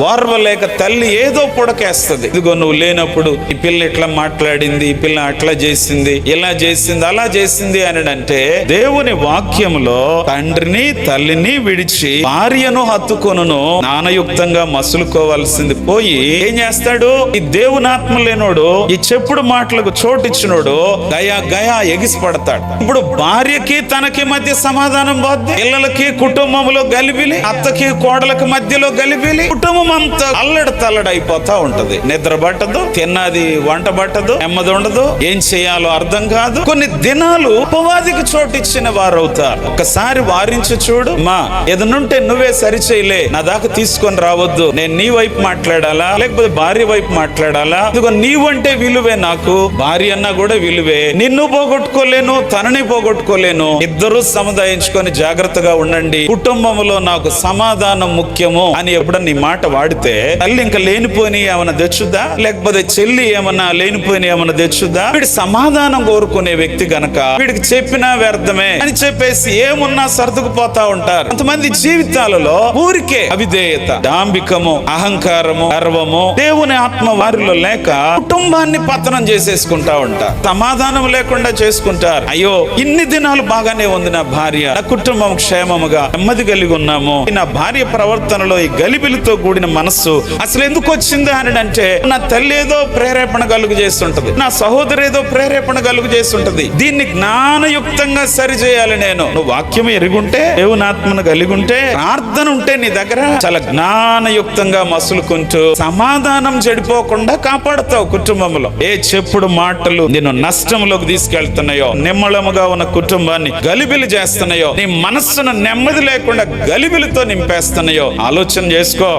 వార్వలేక తల్లి ఏదో పొడకేస్తుంది. ఇదిగో నువ్వు లేనప్పుడు ఈ పిల్ల ఇట్లా మాట్లాడింది ఈ పిల్ల అట్లా చేసింది ఇలా చేసింది అలా చేసింది అని అంటే దేవుని వాక్యంలో తండ్రిని తల్లిని విడిచి భార్యను హత్తుకొనును నానయుక్తంగా మసులుకోవాల్సింది పోయి ఏం చేస్తాడు? ఈ దేవునాత్మ లేనోడు ఈ చెప్పుడు మాటలకు చోటిచ్చినోడు గయా గయా ఎగిసి పడతాడు ఇప్పుడు భార్యకి తనకి మధ్య సమాధానం పోద్ది. పిల్లలకి కుటుంబంలో గలిబిలి అత్తకి కోడలకి మధ్యలో గలిబిలి కుటుంబం అంతా అల్లడి తల్లడి అయిపోతా ఉంటది. నిద్ర పట్టదు తిన్నది వంట పట్టదు నెమ్మది ఉండదు ఏం చేయాలో అర్థం కాదు. కొన్ని దినాలు ఉపవాదికి చోటిచ్చిన వారు అవుతారు ఒకసారి వారించి చూడు. మా ఎదనుంటే నువ్వే సరిచేయలే. నా దాకా తీసుకొని రావద్దు. నేను నీ వైపు మాట్లాడాలా? లేకపోతే భార్య వైపు మాట్లాడాలా? ఇదిగో నీవంటే విలువే నాకు. భార్య అన్నా కూడా విలువే. నిన్ను పోగొట్టుకోలేను తనని పోగొట్టుకోలేను. ఇద్దరు సముదాయించుకొని జాగ్రత్తగా ఉండండి. కుటుంబంలో నాకు సమాధానం ముఖ్యము అని ఎప్పుడన్నా నీ మాట వాడితే తల్లి ఇంకా లేనిపోని ఏమైనా తెచ్చుద్దా? లేకపోతే చెల్లి ఏమన్నా లేనిపోని ఏమైనా తెచ్చుద్దా? వీడి సమాధానం కోరుకునే వ్యక్తి గనక వీడికి చెప్పినా వ్యర్థమే. అని చెప్పేసి ఏమున్నా సర్దుకుపోతా ఉంటారు. కొంతమంది జీవితాలలో ఊరికే అవిధేయత డాంబికము అహంకారము గర్వము దేవుని ఆత్మ వారిలో లేక కుటుంబాన్ని పతనం చేసేసుకుంటా ఉంటారు. సమాధానం లేకుండా చేసుకుంటారు. అయ్యో ఇన్ని దినాలు బాగానే ఉంది నా భార్య. నా కుటుంబం క్షేమముగా నెమ్మది కలిగి ఉన్నాము. నా భార్య ప్రవర్తనలో ఈ గలిబిలితో కూడిన మనస్సు అసలు ఎందుకు వచ్చింది అని అంటే నా తల్లి ఏదో ప్రేరేపణ కలుగు చేస్తుంటది నా సహోదరు ఏదో ప్రేరేపణ కలుగు చేస్తుంటది దీన్ని జ్ఞానయుక్తంగా సరిచేయాలి నేను. నువ్వు వాక్యం ఎరుగుంటే దేవుని ఆత్మను కలిగి ఉంటే ప్రార్థన ఉంటే నీ దగ్గర చాలా జ్ఞానయుక్తంగా మసులుకుంటూ సమాధానం చెడిపోకుండా కాపాడుతావు కుటుంబంలో. ఏ చెప్పుడు మాటలు నిన్ను నష్టంలోకి తీసుకెళ్తున్నాయో నిమ్మళముగా ఉన్న కుటుంబాన్ని గలిబిలి చేస్తున్నాయో నీ మనస్సును నెమ్మది లేకుండా గలిబిలితో నింపేస్తున్నాయో ఆలోచన చేసుకో.